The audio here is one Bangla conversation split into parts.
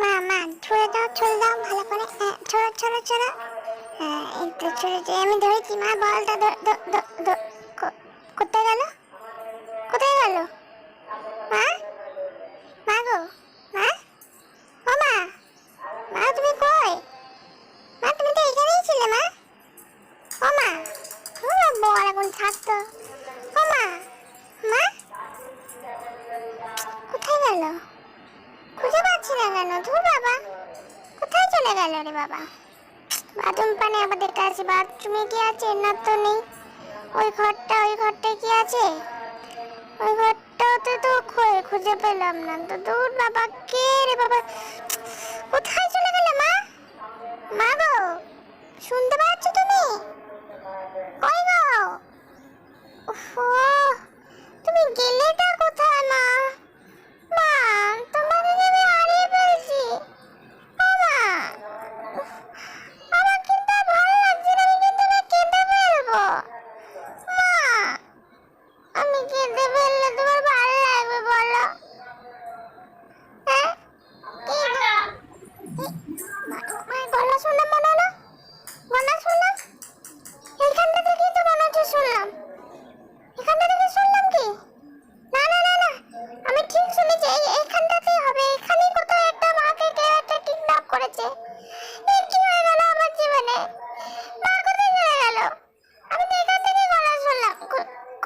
মা মা ছুড়ে দাও ছুড়ে দাও, ভালো করে ছড়ো ছড়ো ছড়ো। এই তো ছুড়েছি আমি ধরেছি, মা, বলটা কোথায় গেল? কোথায় গেল? মা? মা গো, মা? ও মা মা, তুমি কই? মা, তুমি তো এখানেই ছিলে, মা? ও মা, ও বল এখন থাকতো ও মা মা? কোথায় গেল? পাচ্ছি না কেন? ধুর বাবা। কোথায় চলে গেল রে বাবা? বাথরুম পানে আমাদের কাছে, বাথরুমে কি আছে? না তো নেই। ওই ঘরটা ওই ঘরটা কি আছে? ওই ঘরটাতে তো তো খুঁজে পেলাম না। তো দূর বাবা, কে রে বাবা? কোথায় চলে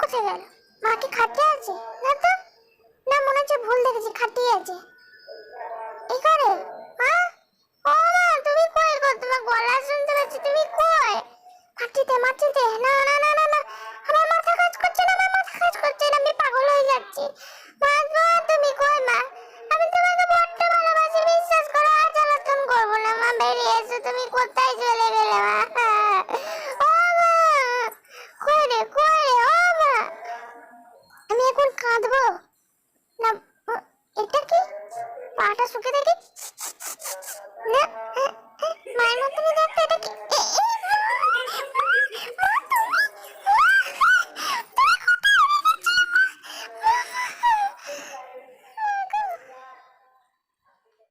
কোথায় গেল? মা কি খাটে আছে? না তো? না, মনে হচ্ছে ভুল দেখেছি, খাটিয়ে আছে। এখানে মা? ও মা, তুমি কই গো? তোমার গলা শুনতে পাচ্ছি, তুমি কই? খাটিতে, মাটিতে? না না না না না, আমার মাথা কাজ করছে না, আমার মাথা কাজ করছে না, আমি পাগল হয়ে যাচ্ছি। মা পাটা শুকে দেখি